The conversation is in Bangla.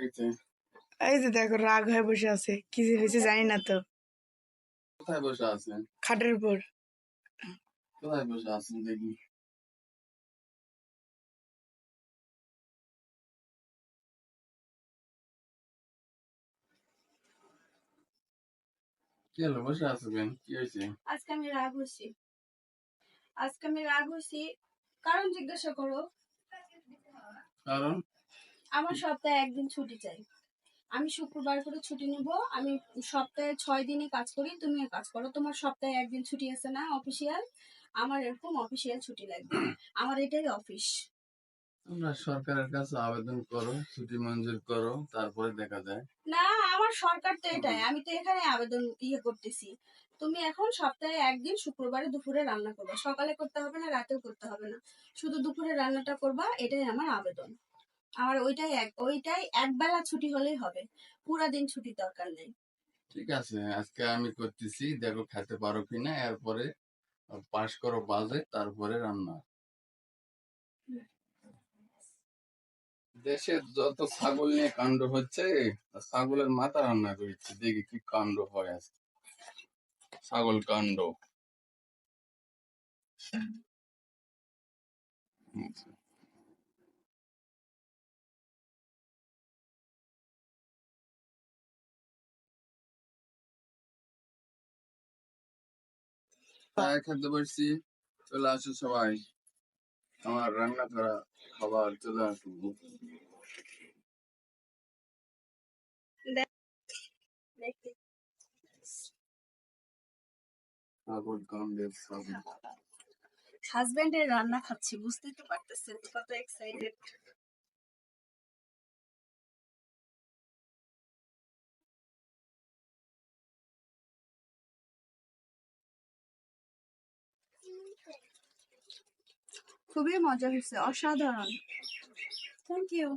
গেছে। এই যে দেখো রাগ হয়ে বসে আছে। কি যে হয়েছে জানি না তো। কোথায় বসে আছেন খাটের উপর। কোথায় বসে আছেন দেখি। কি হলো? বসে আছেন কি হয়েছে? আজকে আমি রাগ হয়েছি। আজকে আমি রাগ হয়েছি। কারণ জিজ্ঞাসা করো। কারণ? আমার সপ্তাহে একদিন ছুটি চাই। আমি শুক্রবার করে ছুটি নিব। আমি সপ্তাহে ছয় দিনে কাজ করি তুমিও কাজ করো। তোমার সপ্তাহে একদিন ছুটি আছে না অফিসিয়াল? আমার এরকম অফিসিয়াল ছুটি লাগবে আমার এটাই অফিস। তোমরা সরকারের কাছে আবেদন করো ছুটি মঞ্জুর করো তারপরে দেখা যায়। না আমার সরকার তো এটাই। আমি তো এখানে আবেদন ইয়ে করতেছি। তুমি এখন সপ্তাহে একদিন শুক্রবারে দুপুরে রান্না করবা। সকালে করতে হবে না রাতেও করতে হবে না। শুধু দুপুরে রান্নাটা করবা এটাই আমার আবেদন। আমার ওইটাই এক, ওইটাই একবেলা ছুটি হলেই হবে। পুরা দিন ছুটির দরকার নেই। ঠিক আছে, আজকে আমি করতেছি, দেখো খেতে পারো কিনা, এরপরে পাশ করো বাজে, তারপরে রান্না। দেশে যত ছাগল নিয়ে কাণ্ড হচ্ছে, ছাগলের মাথা রান্না করেছি, দেখি কি কাণ্ড হয় আজকে। ছাগল কাণ্ড। চায় খেতে চলে আসো সবাই। আমার রান্না করা খাবার চলে রান্না খাচ্ছি, বুঝতেই তো পারতেছেন, কত এক্সাইটেড খুবই মজা হয়েছে অসাধারণ থ্যাংক ইউ।